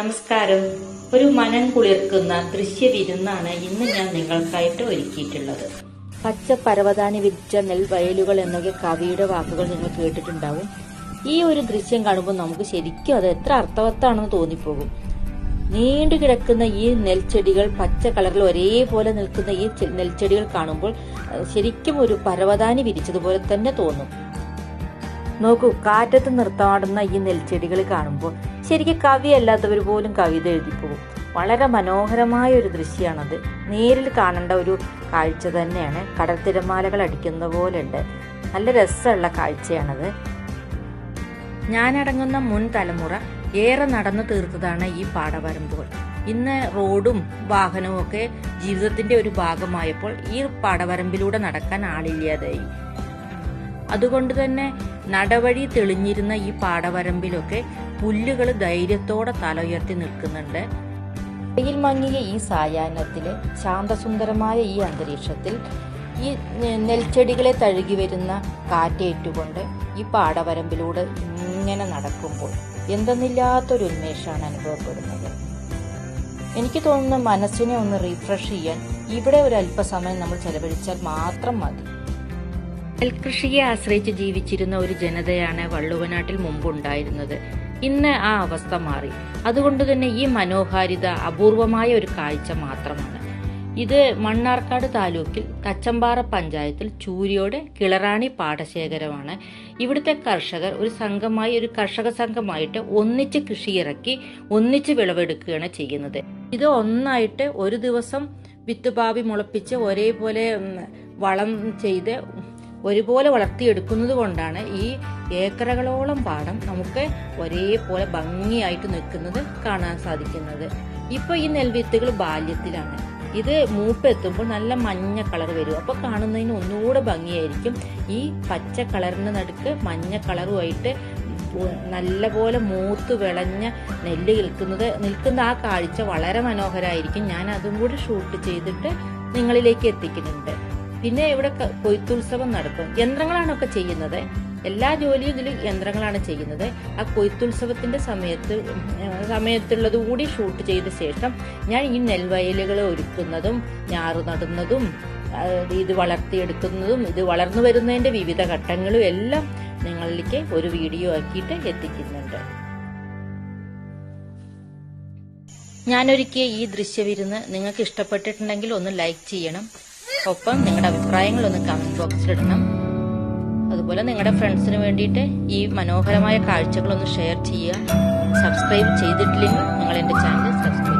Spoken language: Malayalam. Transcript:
നമസ്കാരം. ഒരു മനം കുളിർക്കുന്ന ദൃശ്യ വിരുന്നാണ് ഇന്ന് ഞാൻ നിങ്ങൾക്കായിട്ട് ഒരുക്കിയിട്ടുള്ളത്. പച്ച പരവതാനി വിരിച്ച നെൽവയലുകൾ എന്നൊക്കെ കവിയുടെ വാക്കുകൾ നിങ്ങൾ കേട്ടിട്ടുണ്ടാവും. ഈ ഒരു ദൃശ്യം കാണുമ്പോൾ നമുക്ക് ശരിക്കും അത് എത്ര അർത്ഥവത്താണെന്ന് തോന്നിപ്പോകും. നീണ്ടു കിടക്കുന്ന ഈ നെൽച്ചെടികൾ പച്ച കളറിൽ ഒരേപോലെ നിൽക്കുന്ന ഈ നെൽച്ചെടികൾ കാണുമ്പോൾ ശരിക്കും ഒരു പരവതാനി വിരിച്ചതുപോലെ തന്നെ തോന്നും. നോക്കൂ കാറ്റത്ത് നിർത്താടുന്ന ഈ നെൽച്ചെടികൾ കാണുമ്പോൾ ശരിക്കും കവിയല്ലാത്തവർ പോലും കവിത എഴുതിപ്പോകും. വളരെ മനോഹരമായ ഒരു ദൃശ്യമാണത് നേരിൽ കാണേണ്ട ഒരു കാഴ്ച തന്നെയാണ്. കടൽ തിരമാലകൾ അടിക്കുന്ന പോലുണ്ട് നല്ല രസമുള്ള കാഴ്ചയാണത്. ഞാനടങ്ങുന്ന മുൻ തലമുറ ഏറെ നടന്നു തീർത്തതാണ് ഈ പാടവരമ്പുകൾ. ഇന്ന് റോഡും വാഹനവും ഒക്കെ ജീവിതത്തിന്റെ ഒരു ഭാഗമായപ്പോൾ ഈ പാടവരമ്പിലൂടെ നടക്കാൻ ആളില്ലാതായി. അതുകൊണ്ട് തന്നെ നടവഴി തെളിഞ്ഞിരുന്ന ഈ പാടവരമ്പിലൊക്കെ പുല്ലുകൾ ധൈര്യത്തോടെ തല ഉയർത്തി നിൽക്കുന്നുണ്ട്. വെയിൽ മങ്ങിയ ഈ സായാഹ്നത്തിലെ ശാന്തസുന്ദരമായ ഈ അന്തരീക്ഷത്തിൽ ഈ നെൽച്ചെടികളെ തഴുകി വരുന്ന കാറ്റേറ്റുകൊണ്ട് ഈ പാടവരമ്പിലൂടെ ഇങ്ങനെ നടക്കുമ്പോൾ എന്തെന്നില്ലാത്തൊരു ഉന്മേഷമാണ് അനുഭവപ്പെടുന്നത്. എനിക്ക് തോന്നുന്ന മനസ്സിനെ ഒന്ന് റീഫ്രഷ് ചെയ്യാൻ ഇവിടെ ഒരു അല്പസമയം നമ്മൾ ചെലവഴിച്ചാൽ മാത്രം മതി. നെൽകൃഷിയെ ആശ്രയിച്ച് ജീവിച്ചിരുന്ന ഒരു ജനതയാണ് വള്ളുവനാട്ടിൽ മുമ്പുണ്ടായിരുന്നത്. ഇന്ന് ആ അവസ്ഥ മാറി. അതുകൊണ്ട് തന്നെ ഈ മനോഹാരിത അപൂർവമായ ഒരു കാഴ്ച മാത്രമാണ്. ഇത് മണ്ണാർക്കാട് താലൂക്കിൽ തച്ചമ്പാറ പഞ്ചായത്തിൽ ചൂരിയോട് കിളറാണി പാടശേഖരമാണ്. ഇവിടുത്തെ കർഷകർ ഒരു സംഘമായി ഒരു കർഷക സംഘമായിട്ട് ഒന്നിച്ച് കൃഷി ഇറക്കി ഒന്നിച്ച് വിളവെടുക്കുകയാണ് ചെയ്യുന്നത്. ഇത് ഒന്നായിട്ട് ഒരു ദിവസം വിത്തുപാവി മുളപ്പിച്ച് ഒരേപോലെ വളം ചെയ്ത് ഒരുപോലെ വളർത്തിയെടുക്കുന്നത് കൊണ്ടാണ് ഈ ഏക്കറകളോളം പാടം നമുക്ക് ഒരേപോലെ ഭംഗിയായിട്ട് നിൽക്കുന്നത് കാണാൻ സാധിക്കുന്നത്. ഇപ്പൊ ഈ നെൽവിത്തുകൾ ബാല്യത്തിലാണ്. ഇത് മൂപ്പെത്തുമ്പോൾ നല്ല മഞ്ഞ കളർ വരും. അപ്പൊ കാണുന്നതിന് ഒന്നുകൂടെ ഭംഗിയായിരിക്കും ഈ പച്ച കളറിന് നടുക്ക് മഞ്ഞ കളറുമായിട്ട് നല്ലപോലെ മൂത്ത് വിളഞ്ഞ നെല്ല് നിൽക്കുന്നത് നിൽക്കുന്ന ആ കാഴ്ച വളരെ മനോഹരമായിരിക്കും ഞാൻ അതും കൂടി ഷൂട്ട് ചെയ്തിട്ട് നിങ്ങളിലേക്ക് എത്തിക്കുന്നുണ്ട്. പിന്നെ ഇവിടെ കൊയ്ത്തുത്സവം നടക്കും. യന്ത്രങ്ങളാണ് ഒക്കെ ചെയ്യുന്നത്. എല്ലാ ജോലിയും ഇതിൽ യന്ത്രങ്ങളാണ് ചെയ്യുന്നത്. ആ കൊയ്ത്തുത്സവത്തിന്റെ സമയത്ത് സമയത്തുള്ളത് കൂടി ഷൂട്ട് ചെയ്ത ശേഷം ഞാൻ ഈ നെൽവയലുകൾ ഒരുക്കുന്നതും ഞാറ് നടുന്നതും ഇത് വളർത്തിയെടുക്കുന്നതും ഇത് വളർന്നു വരുന്നതിന്റെ വിവിധ ഘട്ടങ്ങളും എല്ലാം നിങ്ങളിലേക്ക് ഒരു വീഡിയോ ആക്കിയിട്ട് എത്തിക്കുന്നുണ്ട്. ഞാനൊരുക്കിയ ഈ ദൃശ്യവിരുന്ന് നിങ്ങൾക്ക് ഇഷ്ടപ്പെട്ടിട്ടുണ്ടെങ്കിൽ ഒന്ന് ലൈക്ക് ചെയ്യണം. ഒപ്പം നിങ്ങളുടെ അഭിപ്രായങ്ങൾ ഒന്ന് കമന്റ് ബോക്സിൽ ഇടണം. അതുപോലെ നിങ്ങളുടെ ഫ്രണ്ട്സിന് വേണ്ടിയിട്ട് ഈ മനോഹരമായ കാഴ്ചകളൊന്ന് ഷെയർ ചെയ്യുക. സബ്സ്ക്രൈബ് ചെയ്തിട്ടില്ലെങ്കിൽ നിങ്ങൾ എന്റെ ചാനൽ സബ്സ്ക്രൈബ്